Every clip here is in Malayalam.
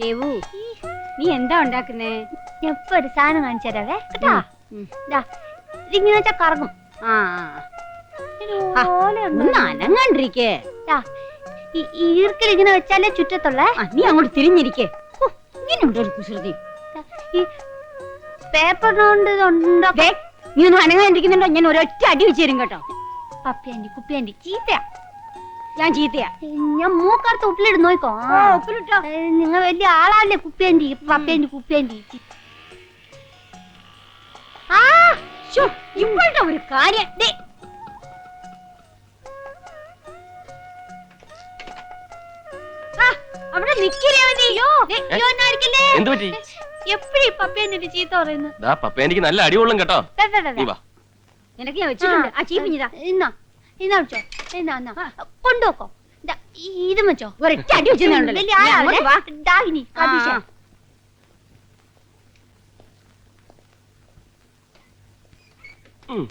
ദേവു നീ എന്താ ഉണ്ടാക്കുന്നേ? ഞാൻ ഇപ്പൊ ഒരു സാധനം കാണിച്ചു തരാവേ? കേട്ടാ ഉം. ദാ, ഇതിങ്ങനെ വെച്ചാ കറങ്ങും. ആ ആ, ഇതുപോലെ ഉണ്ട്. ഒന്ന് അനങ്ങാണ്ടിരിക്കേ. ദാ, ഈ ഈ ഈർക്കിൽ ഇങ്ങനെ വെച്ചാലേ ചുറ്റത്തുള്ളേ? ആ, നീ അങ്ങോട്ട് തിരിഞ്ഞിരിക്കേ. ഇങ്ങനെയുണ്ടോ ഒരു കുസൃതി? ഈ പേപ്പർ കൊണ്ട് ഇത് ഉണ്ടാക്കും ദേ, നീ ഒന്ന് അനങ്ങാണ്ടിരിക്കുന്നുണ്ടോ? ഞാൻ ഒരൊറ്റ അടി വെച്ച് തരും കേട്ടോ. പപ്പിയാണ്ടി കുപ്പിയാണ്ടി ചീത്തയാ. ഞാൻ ചീത്തയാ. ഞാൻ മൂക്കറുത്ത് ഉപ്പിലിട്ട് നോക്കോ ഉപ്പിലിട്ടോ. നിങ്ങൾ വലിയ ആളാല്ലേ കുപ്പിയാണ്ടി പപ്പേന്റെ കുപ്പിയാണ്ടി ആ ഇപ്പോഴത്തെ ഒരു കാര്യം. ദേ. ആ, അവിടെ നിക്കില്ലേ എപ്പോഴും ചീത്ത പറയുന്നു നല്ല അടിവെള്ളം കേട്ടോ. നിനക്ക് ഞാൻ വെച്ചിട്ടുണ്ട്. ആ ചീപ്പിഞ്ഞിതാ ഇന്നാ. ഇന്നാ വെച്ചോ ഇന്നാ എന്നാ കൊണ്ടുപോക്കോ ദാ, ഈ- ഇതും വെച്ചോ ഒരൊറ്റ അടി വെച്ച് തരുന്നുണ്ടല്ലോ. വലിയ നീ ആളാവല്ലേ? അങ്ങോട്ട് വാ. ഡാഹിനി ആ, കതീഷ. ആ. ഉം.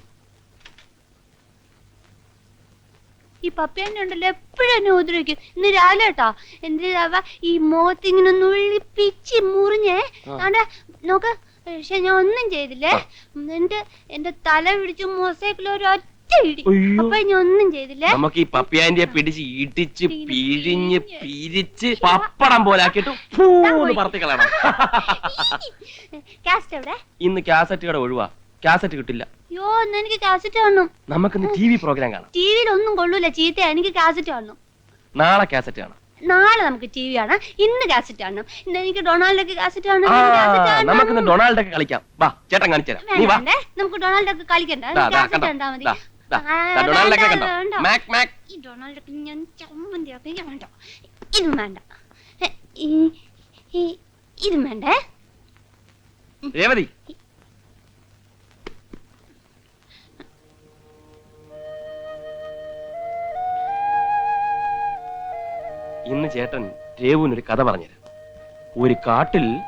ഈ ഉണ്ടല്ലോ എപ്പോഴും എന്നെ ഉപദ്രവിക്കും ഇന്ന് രാവിലെ കേട്ടോ എന്തിനാവ ഈ മുഖത്ത് ഇങ്ങനെ നുള്ളിപ്പിച്ച് മുറിഞ്ഞേ ആ. ആണ്ടെ നോക്ക് പക്ഷെ ഞാൻ ഒന്നും ചെയ്തില്ലേ എന്നിട്ട് എന്റെ തല പിടിച്ച് മൊസൈക്കിൽ ഒരു ഒറ്റ അയ്യോ. അപ്പൊ ഞാൻ ഒന്നും ചെയ്തില്ലേ. നമുക്ക് ഈ പപ്പിയാന്റിയെ പിടിച്ച് ഇടിച്ച് പിഴിഞ്ഞ് പിരിച്ച് പപ്പടം പോലെ ആക്കിയിട്ട് പൂന്ന് പറത്തി കളയണം. കാസ്റ്റ് എവിടെ? ഇന്ന് കാസറ്റ് കട ഒഴിവാ. കാസറ്റ് കിട്ടില്ല. യോ എനിക്ക് കാസറ്റ് കാണണം. നമുക്കിന്ന് ടി വി പ്രോഗ്രാം കാണാം. ടിവിയിൽ ഒന്നും കൊള്ളൂല ചീത്ത. എനിക്ക് കാസറ്റ് കാണണം. നാളെ കാസറ്റ് കാണാം. നാളെ നമുക്ക് ടി വി കാണാം. ഇന്ന് കാസറ്റ് കാണണം. ഇന്ന് എനിക്ക് ഡൊണാൾഡൊക്കെ കാസറ്റ് കാണണം. ആ എനിക്ക് കാസറ്റ് കാണണം. നമുക്കിന്ന് ഡൊണാൾഡ് ഒക്കെ കളിക്കാം. വാ ചേട്ടൻ കാണിച്ചു തരാം. നീ വാ. വേണ്ടേ? നമുക്ക് ഡൊണാൾഡ് ഒക്കെ കളിക്കണ്ട. ദാ, ദാ, കാസറ്റ് കണ്ടോ? കണ്ടാ മതി. ദാ, കണ്ടോ? Mac Mac. ഈ ഡൊണാൾഡ് ഒക്കെ ഞാൻ ചമ്മന്തി ആക്കി. വേണ്ട. ഇതും വേണ്ട. എ, ഈ- ഈ- ഇതും വേണ്ടേ. രേവതി. ഇന്ന് ചേട്ടൻ രേവുവിനൊരു കഥ പറഞ്ഞുതരാം. ഒരു കാട്ടിൽ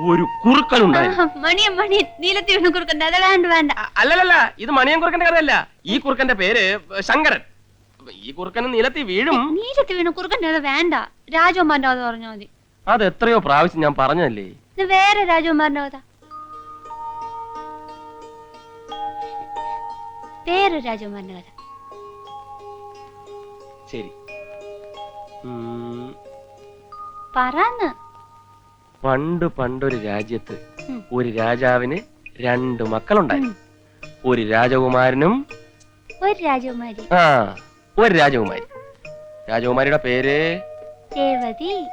ഒരു കുറുക്കൻ ഉണ്ടായിരുന്നു ആ, മണിയൻ മണിയൻ നീലത്തി വീണ് കൊടുക്കണ്ട അത് വേണ്ട വേണ്ട. അ- അല്ലല്ലല്ല ഇത് മണിയൻ കുറുക്കന്റെ കഥയല്ല. ഈ കുറുക്കന്റെ പേര് ശങ്കരൻ. ഈ കുറുക്കൻ നിലത്തി വീഴും. നീലത്തി വീണ് വേണ്ട. രാജകുമാരന്റെ കഥ പറഞ്ഞാൽ മതി. അത് എത്രയോ പ്രാവശ്യം ഞാൻ പറഞ്ഞല്ലേ വേറെ രാജകുമാരന്റെ കഥ. വേറെ രാജകുമാരന്റെ കഥ. ശരി. പറന്ന്. പണ്ട് പണ്ടൊരു രാജ്യത്ത്. ഒരു രാജാവിന് രണ്ട് മക്കളുണ്ടായിരുന്നു ഒരു രാജകുമാരനും ഒരു രാജകുമാരി. ആ ഒരു രാജകുമാരി. രാജകുമാരിയുടെ പേര് രേവതി.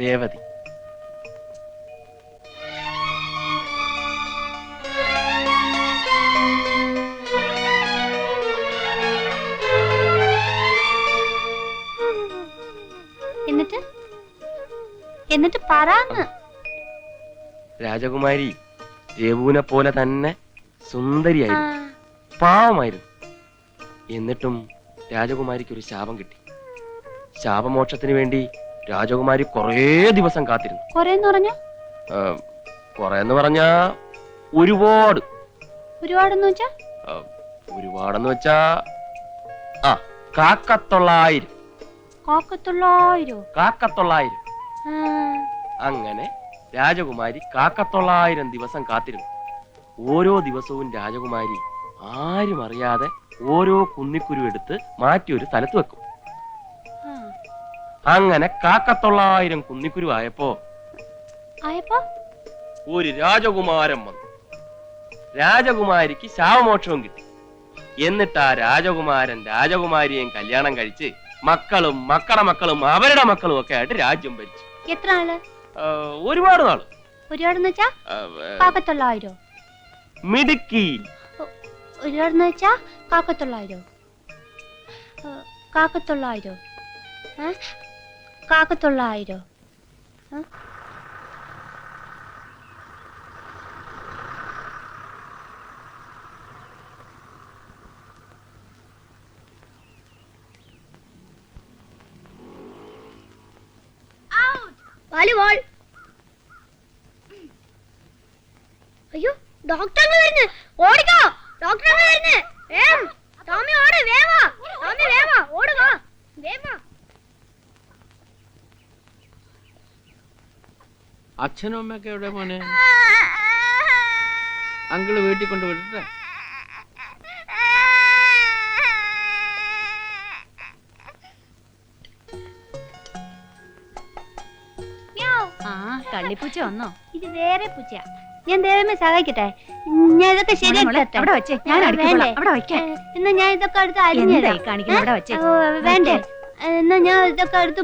രേവതി. എന്നിട്ട്? എന്നിട്ട് പറന്ന് രാജകുമാരി രഘുവിനെ പോലെ തന്നെ സുന്ദരിയായിരുന്നു. പാവമായിരുന്നു. എന്നിട്ടും രാജകുമാരിക്ക് ഒരു ശാപം കിട്ടി. ശാപമോക്ഷത്തിന് വേണ്ടി രാജകുമാരി കുറേ ദിവസം കാത്തിരുന്നു. കൊറേന്ന് പറഞ്ഞ? പറഞ്ഞാ ഒരുപാട്. ഒരുപാടെന്ന് വെച്ചാ? ആ, ഒരുപാടെന്ന് വെച്ചാ ആ കാക്കത്തൊള്ളായിരം. കാക്കത്തൊള്ളായിരോ? കാക്കത്തൊള്ളായിരം. ആ, അങ്ങനെ രാജകുമാരി കാക്കത്തൊള്ളായിരം ദിവസം കാത്തിരുന്നു. ഓരോ ദിവസവും രാജകുമാരി ആരും അറിയാതെ ഓരോ കുന്നിക്കുരു എടുത്ത് മാറ്റി ഒരു സ്ഥലത്ത് വെക്കും. അങ്ങനെ കാക്കത്തൊള്ളായിരം കുന്നിക്കുരു ആയപ്പോ ഒരു രാജകുമാരൻ വന്നു. രാജകുമാരിക്ക് ശാവമോക്ഷവും കിട്ടി. എന്നിട്ട് ആ രാജകുമാരൻ രാജകുമാരിയെയും കല്യാണം കഴിച്ച് മക്കളും മക്കളുടെ മക്കളും അവരുടെ മക്കളും ഒക്കെ ആയിട്ട് രാജ്യം ഭരിച്ചു. എത്ര ആൾ? ഒരുപാട് നാൾ. ഒരുപാടെന്ന് വെച്ചാ കാക്കത്തൊള്ളായിരോ മിടുക്കി. ഒരുപാടെന്ന് വെച്ചാ കാക്കത്തൊള്ളായിരോ? കാക്കത്തൊള്ളായിരോ? കാക്കത്തൊള്ളായിരോ ആ? വാലിബോൾ അയ്യോ ഡോക്ടർ വരുന്നു. ഓടിക്കോ. ഡോക്ടർ വരുന്നു. വേഗം. സ്വാമി ഓട് വേവാ സ്വാമി വേവാ ഓടുക വേവാ അച്ഛനും അമ്മയൊക്കെ എവിടെ മോനെ? അങ്കിൾ വീട്ടിൽ കൊണ്ട് വിട്ടിട്ട് മ്യാവ്. ആ കള്ളിപ്പൂച്ച വന്നോ? ഇത് വേറെ പൂച്ച ഞാൻ ദൈവമേ സഹായിക്കട്ടെ. ഞാൻ ഇതൊക്കെ ശരിയാക്കി മോളെ, വെച്ചേ. ഞാൻ ആ, അടിക്കോളാം വേണ്ടേ? അവിടെ വെക്കാൻ ഏ, എന്നാ ഞാൻ ഇതൊക്കെ അടുത്ത് അരിഞ്ഞു വേണ്ടേ? എന്നാ ഞാൻ ഇതൊക്കെ അടുത്ത്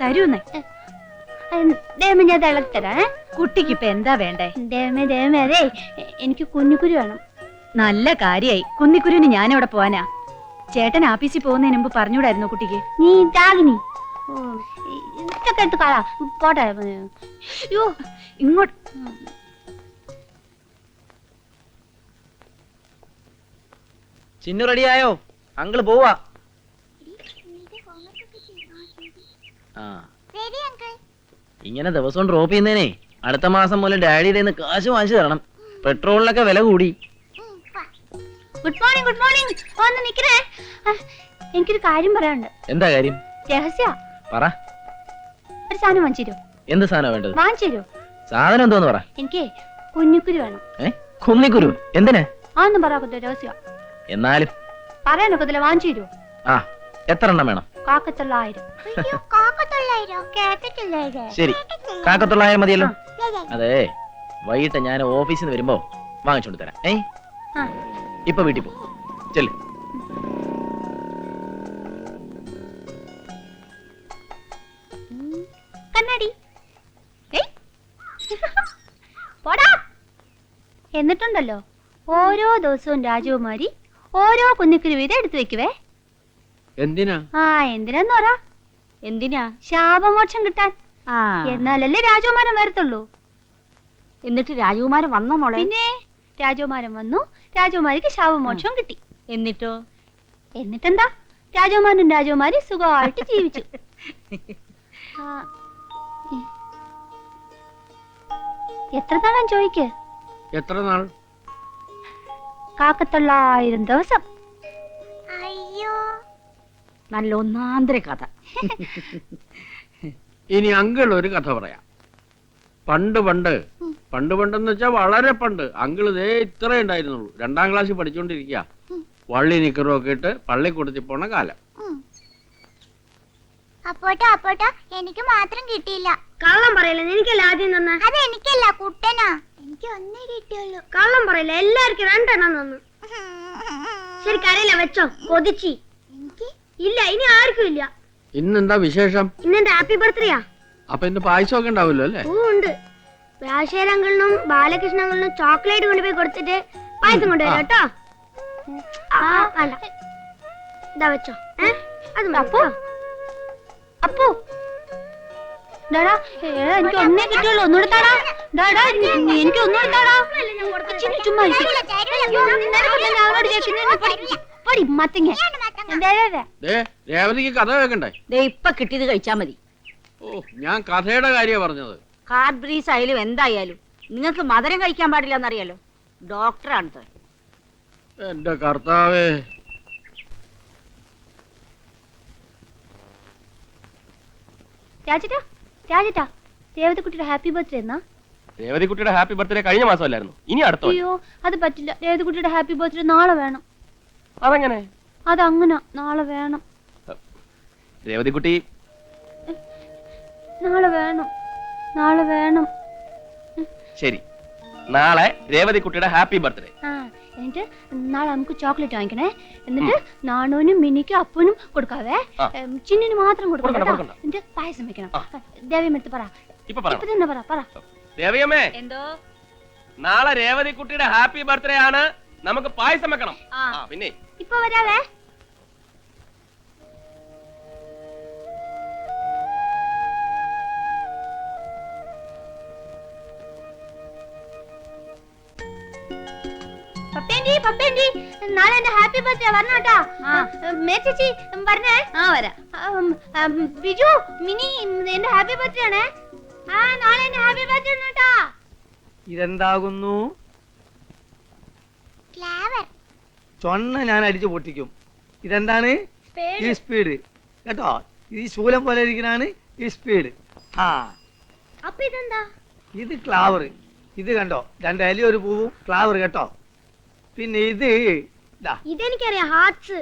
തരൂന്നേ. ദേവമേ ഞാൻ തിളക്കരാ കുട്ടിക്ക് ഇപ്പൊ എന്താ വേണ്ടേ? ദേവമേ ദേവമേ അതെ എനിക്ക് കുഞ്ഞിക്കുരു വേണം. നല്ല കാര്യായി. കുന്നിക്കുരുവിന് ഞാനിവിടെ പോവാനാ. ചേട്ടൻ ആഫീസിൽ പോകുന്നതിന് മുമ്പ് പറഞ്ഞൂടായിരുന്നു കുട്ടിക്ക്? നീ ഇതാകിനി ഓ, ഇതൊക്കെ എടുത്ത് കളാ പോട്ടെ. അയ്യോ ഇങ്ങോട്ട്. ചിന്നു റെഡിയായോ അങ്കിൾ പോവാ. ആ. ഇങ്ങനെ ദിവസം ഡ്രോപ്പ് ചെയ്യുന്നതിനെ അടുത്ത മാസം മുതൽ ഡാഡിയുടെ നിന്ന് കാശ് വാങ്ങിച്ചു തരണം. പെട്രോളിനൊക്കെ വില കൂടി. ഗുഡ് മോർണിംഗ് ഗുഡ് മോർണിംഗ് ഒന്ന് നിക്കണേ എനിക്കൊരു കാര്യം പറയാനുണ്ട്. എന്താ കാര്യം? രഹസ്യ. പറ. ഒരു സാധനം വാങ്ങിച്ചു എന്ത് സാധനം വേണ്ടത്? വാങ്ങിച്ചു സാധനം എന്തോന്ന് പറ. എനിക്ക് കുഞ്ഞിക്കുരു വേണം. കുന്നിക്കുരു? എന്തിനാ? അതൊന്നും പറയാക്കത്തില്ല രഹസ്യ എന്നാലും പറയാനൊക്കത്തില്ല വാങ്ങിച്ചു തരുമോ ആ എത്ര എണ്ണം വേണം? കാക്കത്തൊള്ളായിരം. ശരി. മതിയല്ലോ? അതെ വൈകിട്ട് ഞാൻ ഓഫീസിൽ നിന്ന് വരുമ്പോ വാങ്ങിച്ചോണ്ട് തരാം. ഏ. ഇപ്പൊ വീട്ടിൽ പോ. ചെല്ല്. എന്നിട്ടുണ്ടല്ലോ. ഓരോ ദിവസവും രാജകുമാരി ഓരോ കുഞ്ഞിക്കുരു വീതം എടുത്തു വെക്കുവേ. എന്തിനാ? ആ എന്തിനാന്ന് പറ. എന്തിനാ? ശാപമോക്ഷം കിട്ടാൻ. ആ. എന്നാലല്ലേ രാജകുമാരൻ വരത്തുള്ളൂ. എന്നിട്ട് രാജകുമാരൻ വന്നോ മോളെ? പിന്നെ? രാജകുമാരൻ വന്നു. രാജകുമാരിക്ക് ശാപമോക്ഷം കിട്ടി. എന്നിട്ടോ? എന്നിട്ടെന്താ? രാജകുമാരനും രാജകുമാരി സുഖമായിട്ട് ജീവിച്ചു. ആ, എത്ര നാളാൻ ചോദിക്ക് എത്ര നാൾ? കാക്കത്തൊള്ളായിരം ദിവസം. നല്ല ഒന്നാന്തര കഥ. ഇനി അങ്കിൾ ഒരു കഥ പറയാം. പണ്ട് പണ്ട് പണ്ട് പണ്ടെന്ന് വെച്ചാൽ വളരെ പണ്ട്. അങ്കിൾ ഇതേ ഇത്രേ ഉണ്ടായിരുന്നുള്ളൂ. രണ്ടാം ക്ലാസ്സിൽ പഠിച്ചുകൊണ്ടിരിക്കുക വള്ളി നിക്കറും ഒക്കെ ഇട്ട് പള്ളിക്കൂടത്തിൽ പോണ കാലം. അപ്പോട്ടോ അപ്പോട്ടോ എനിക്ക് മാത്രം കിട്ടിയില്ല. കള്ളം പറയല്ലേ? എനിക്കല്ല ആദ്യം തന്നെ? അത് എനിക്കല്ല കുട്ടനാ. എനിക്ക് ഒന്നേ കിട്ടിയുള്ളൂ. കള്ളം പറയില്ല. എല്ലാവർക്കും രണ്ടെണ്ണം തന്നു. ശരി കരയില്ല വെച്ചോ. കൊതിച്ചി. ഇല്ല ഇനി ആർക്കും ഇല്ല. ഇന്നെന്താ വിശേഷം? ഇന്നെന്റെ ഹാപ്പി ബർത്ത്ഡേയാ അപ്പൊ ഇന്ന് പായസമൊക്കെ ഉണ്ടാവില്ലോ അല്ലേ? ഓ ഉണ്ട്. രാജശേഖരങ്ങളിനും ബാലകൃഷ്ണങ്ങളിലും ചോക്ലേറ്റ് കൊണ്ടുപോയി കൊടുത്തിട്ട് പായസം കൊണ്ടുവരാം കേട്ടോ. ആ വേണ്ട. ഇതാ വെച്ചോ. ഏ? അത് അപ്പോ? അപ്പോ? എനിക്ക് ഒന്നേ കിട്ടിയുള്ളൂ. ഒന്നുകൂടെ താടാ. ഡാടാ എനിക്ക് ഒന്നുകൂടെ താടാ. ചുമ്മാ രേവതിക്ക് കഥ കേൾക്കണ്ടേ? ദേ ഇപ്പൊ കിട്ടിയത് കഴിച്ചാ മതി. ഓ ഞാൻ കഥയുടെ കാര്യ പറഞ്ഞത്. കാർഡ് ബ്രീസ് ആയാലും എന്തായാലും നിങ്ങൾക്ക് മധുരം കഴിക്കാൻ പാടില്ല എന്നറിയാലോ ഡോക്ടറാണ് എന്റെ കർത്താവേ. രാജേട്ടാ രാജേട്ടാ രേവതിക്കുട്ടിയുടെ ഹാപ്പി ബർത്ത്ഡേ എന്നാ. രേവതിക്കുട്ടിയുടെ ഹാപ്പി ബർത്ത്ഡേ കഴിഞ്ഞ മാസമല്ലായിരുന്നു. ഇനി അടുത്ത അയ്യോ അത് പറ്റില്ല. രേവതിക്കുട്ടിയുടെ ഹാപ്പി ബർത്ത്ഡേ നാളെ വേണം. അതെങ്ങനെ? അതങ്ങനെ നാളെ വേണം. രേവതിക്കുട്ടി? നാളെ വേണം. നാളെ വേണം. ശരി. നാളെ രേവതിക്കുട്ടിയുടെ ഹാപ്പി ബർത്ത്ഡേ. ആ. എന്നിട്ട് നാളെ നമുക്ക് ചോക്ലേറ്റ് വാങ്ങിക്കണേ. എന്നിട്ട് നാണോനും മിനിക്കും അപ്പനും കൊടുക്കാവേ. ചിന്നിന് മാത്രം കൊടുക്കണം കൊടുക്കണ്ട, കേട്ടോ. എന്നിട്ട് പായസം വെക്കണം. ആ. ദേവിയം എടുത്ത് പറ. ഇപ്പൊ ഇപ്പൊ തന്നെ പറ പറ. ദേവിയമ്മേ എന്തോ? നാളെ രേവതിക്കുട്ടിയുടെ ഹാപ്പി ബർത്ത്ഡേ ആണ്. നമുക്ക് പായസം വെക്കണം. ആ. ആ പിന്നെ. ഇപ്പൊ വരാവേ. പപ്പേന്റി പപ്പേന്റി നാളെ എന്റെ ഹാപ്പി ബർത്ത്ഡേ വരണം കേട്ടോ ആ. മേ ചേച്ചി വരണേ. ആ വരാ. ബിജു മിനി എന്റെ ഹാപ്പി ബർത്ത്ഡേ ആണേ. ആ നാളെ എന്റെ ഹാപ്പി ബർത്ത്ഡേ ആണ് കേട്ടോ ഇതെന്താകുന്നു ചൊണ്ണ ഞാൻ അടിച്ചു പൊട്ടിക്കും. ഇതെന്താണ്? ഈ സ്പീഡ്. കേട്ടോ? ഈ ശൂലം പോലെ ഇരിക്കണാണ് ഈ സ്പീഡ്. ആ. അപ്പൊ ഇതെന്താ? ഇത് ക്ലാവർ ഇത് കണ്ടോ? രണ്ട് അലി ഒരു പൂവും ക്ലാവർ കേട്ടോ? പിന്നെ ഇത് ഇതാ ഇതെനിക്കറിയാം ഹാർട്സ്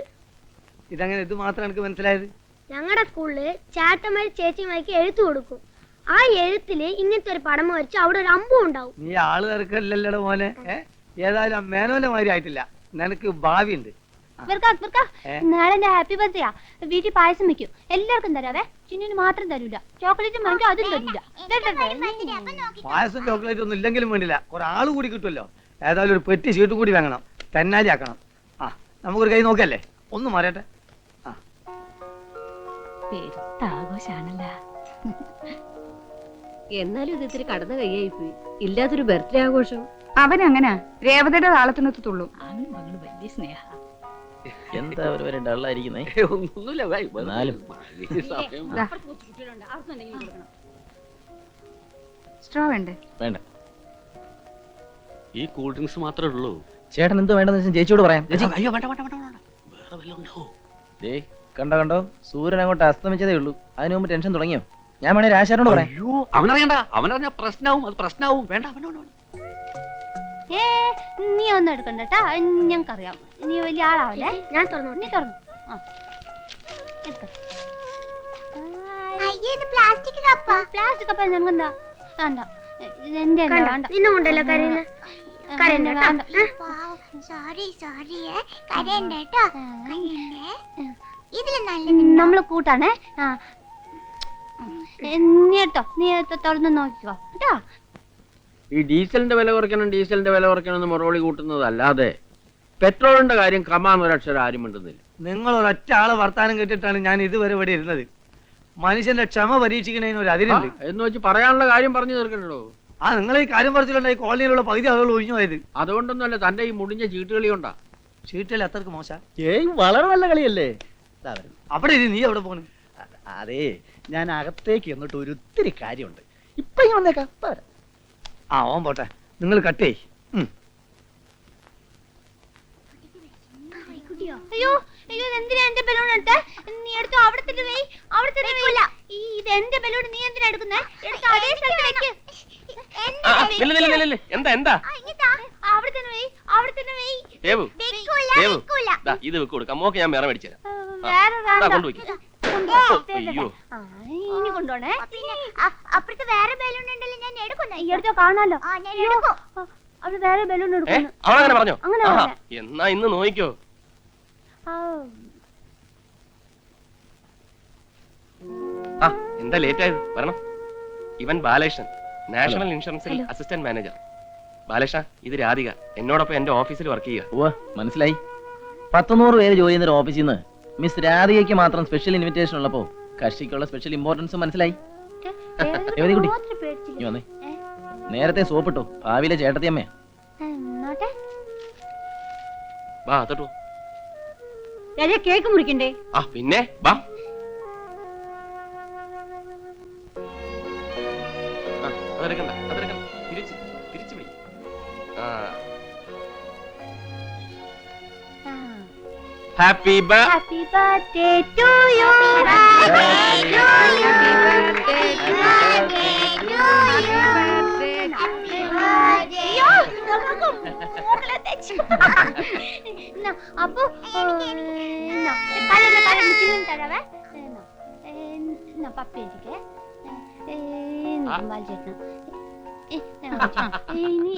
ഇതങ്ങനെ ഇത് മാത്രം എനിക്ക് മനസ്സിലായത് ഞങ്ങളുടെ സ്കൂളിൽ ചേട്ടന്മാര് ചേച്ചിമാർക്ക് എഴുത്ത് കൊടുക്കും ആ എഴുത്തിൽ ഇങ്ങനത്തെ ഒരു പടം വരച്ച് അവിടെ ഒരു അമ്പും ഉണ്ടാവും നീ ആൾ തിരക്കല്ലല്ലോ മോനെ ഏ ഏതായാലും മേനോന്റെ മാതിരി ആയിട്ടില്ല നിനക്ക് ഭാവിയുണ്ട് ഇവർക്കാ ഇവർക്കാ ഏ? നാളെ എന്റെ ഹാപ്പി ബർത്ത്ഡേയാ വീട്ടിൽ പായസം വെക്കും എല്ലാവർക്കും തരാവേ ചിന്നിന് മാത്രം തരൂല ചോക്ലേറ്റ് വാങ്ങിക്കും അതും തരൂല ദേ, ദേ, ദേ. പായസം ചോക്ലേറ്റ് ഒന്നും ഇല്ലെങ്കിലും വേണ്ടില്ല കുറെ ആൾ കൂടി കിട്ടുമല്ലോ ഏതായാലും ഒരു പെറ്റി ഷീട്ട് കൂടി വാങ്ങണം. തെന്നാലി ആക്കണം. ആ നമുക്കൊരു കൈ നോക്കല്ലേ ഒന്ന് മാറിയട്ടെ ആ. പെരുത്ത ആഘോഷാണല്ലോ എന്നാലും ഇത് ഇത്തിരി കടന്ന കൈയായി പോയി. ഇല്ലാത്തൊരു ബർത്ത്ഡേ ആഘോഷം. അവൻ അങ്ങനെ രേവതയുടെ താളത്തിനൊത്തുള്ളൂ അവനും വലിയ സ്നേഹ. എന്താ ഒരു വരെ ഡള്ളായിരിക്കുന്നേ? ഒന്നുമില്ല സ്ട്രോ വേണ്ടേ? വേണ്ട. ഈ കൂൾ ഡ്രിങ്ക്സ് മാത്രമേ ഉള്ളൂ. ചേട്ടൻ എന്ത് വേണ്ടെന്ന് വെച്ചാൽ ചേച്ചിയോട് പറയാം. ചേച്ചി അയ്യോ വേണ്ട വേണ്ട വേണ്ട വേണ്ട. വേറെ വല്ലതും ഉണ്ടോ? ദേ കണ്ടോ കണ്ടോ? സൂര്യൻ അങ്ങോട്ട് അസ്തമിച്ചതേ ഉള്ളൂ. അതിനു മുമ്പ് ടെൻഷൻ തുടങ്ങിയോ? ഞാൻ വേണേ രാശാരോട് പറയാം. അയ്യോ അവനറിയണ്ട. അവനറിഞ്ഞ പ്രശ്നവും അത് പ്രശ്നവും. വേണ്ട വേണ്ട വേണ്ട, വേണ്ട. ഏ നീ ഒന്നും എടുക്കണ്ട കേട്ടാ ഞങ്ങൾക്കറിയാം. നീ വലിയ ആളാവല്ലേ? ഞാൻ തുറന്നു നീ തുറന്നു. ആ. ഇത് പ്ലാസ്റ്റിക് കപ്പ. പ്ലാസ്റ്റിക് കപ്പ. ഞങ്ങെന്താ വേണ്ട. നിന്നെ കരയണ്ട. സോറി സോറി കരയണ്ട കേട്ടോ. കരയണ്ടേ. ഇതിൽ നല്ല നമ്മൾ കൂട്ടാണേ. ആ. നീ നീ തുറന്ന് നോക്കിക്കോ. കേട്ടോ? ഈ ഡീസലിന്റെ വില കുറയ്ക്കണം ഡീസലിന്റെ വില കുറയ്ക്കണം എന്ന് മറുപടി കൂട്ടുന്നതല്ലാതെ പെട്രോളിന്റെ കാര്യം കമാന്നൊരക്ഷരം ആരും മിണ്ടുന്നില്ല. നിങ്ങൾ ഒരൊറ്റ ആളെ വർത്താനം കേട്ടിട്ടാണ് ഞാൻ ഇതുവരെ ഇവിടെ ഇരുന്നത്. മനുഷ്യന്റെ ക്ഷമ പരീക്ഷിക്കുന്നതിന് ഒരു അതിരില്ല അതിരുണ്ട് എന്ന് വെച്ച് പറയാനുള്ള കാര്യം പറഞ്ഞു തീർക്കണ്ടോ? ആ നിങ്ങൾ ഈ കാര്യം പറഞ്ഞിട്ടുണ്ടെങ്കിൽ കോളനിയിലുള്ള പകുതി ആളുകൾ ഒഴിഞ്ഞു പോയത്. അതുകൊണ്ടൊന്നുമല്ല തന്റെ ഈ മുടിഞ്ഞ ചീട്ടുകളി കൊണ്ടാ. ചീട്ടുകളി അത്രയ്ക്ക് മോശ? ഏയ് വളരെ നല്ല കളിയല്ലേ? അവിടെ ഇരി, നീ അവിടെ പോണ്? അതേ ഞാൻ അകത്തേക്ക് എന്നിട്ട് ഒരു ഒത്തിരി കാര്യമുണ്ട്. ഇപ്പൊ ഇങ്ങനെ വന്നേക്കാം. ആ ഓൻ പോട്ടെ. നിങ്ങൾ കട്ടേ അയ്യോ അയ്യോ എന്തിനാ എന്റെ ബലൂൺ എടുത്ത്? നീ എടുത്തോ അവിടെ തന്നെ വെയ് അവിടെ തന്നെ വെയില്ല ഈ ഇത് എന്റെ ബലൂൺ നീ എന്തിനാ എടുക്കുന്നേ? എടുത്തോ അതേ സ്ഥലത്ത് വെക്ക്. ബലൂൺ. എന്താ എന്താ? അവിടെ തന്നെ വെയ് അവിടെ തന്നെ വെയ് ദേവു. ദേവു. ദാ, ഇത് വെക്ക് കൊടുക്കാം. മോക്ക് ഞാൻ വേറെ മേടിച്ചു തരാം. വേറെ ദാ, വേണ്ട കൊണ്ടുപോയി. കൊണ്ടുപോ. അയ്യോ. ആ, ഇനി പിന്നെ അ- അപ്പുറത്ത് വേറെ ബലൂൺ ഉണ്ടല്ലോ ഞാൻ എടുക്കുന്നു. ഈ എടുത്തോ കാണാലോ. ആ ഞാൻ എടുക്കും. അവിടെ വേറെ ബലൂൺ ഏ എടുക്കുന്നു. അവളങ്ങനെ പറഞ്ഞോ? അങ്ങനെ ആഹാ, പറഞ്ഞെ. എന്നാ ഇന്ന് നോക്കിക്കോ ആ, എന്താ ലേറ്റ് ആയത്? വരണം. ഇവൻ ബാലകൃഷ്ണൻ നാഷണൽ ഇൻഷുറൻസിൽ അസിസ്റ്റന്റ് മാനേജർ ബാലകൃഷ്ണ ഇത് രാധിക. എന്നോടൊപ്പം എന്റെ ഓഫീസിൽ വർക്ക് ചെയ്യുക. മനസ്സിലായി. പത്തുനൂറ് പേര് ജോലി ചെയ്യുന്ന ഓഫീസിൽ നിന്ന് മിസ് രാധികയ്ക്ക് മാത്രം സ്പെഷ്യൽ ഇൻവിറ്റേഷൻ ഉള്ളപ്പോ കക്ഷിക്കുള്ള സ്പെഷ്യൽ ഇമ്പോർട്ടൻസ് മനസ്സിലായി. കുട്ടി. വന്നേ? നേരത്തെ സോപ്പിട്ടോ? ഭാവിയിലെ ചേട്ടത്തിയമ്മയാ. വാ തൊട്ടു രാജ കേക്ക് മുറിക്കണ്ടേ? ആ പിന്നെ വാ. ആ, അതെടുക്കണ്ട അതെടുക്കണ്ട. തിരിച്ച് തിരിച്ചു പിടി. ആ. ഹാപ്പി ബ ഹാപ്പി ബർത്ത്ഡേ ടു യു അപ്പൊ പപ്പി എനിക്ക്. ചേട്ടന ഇനി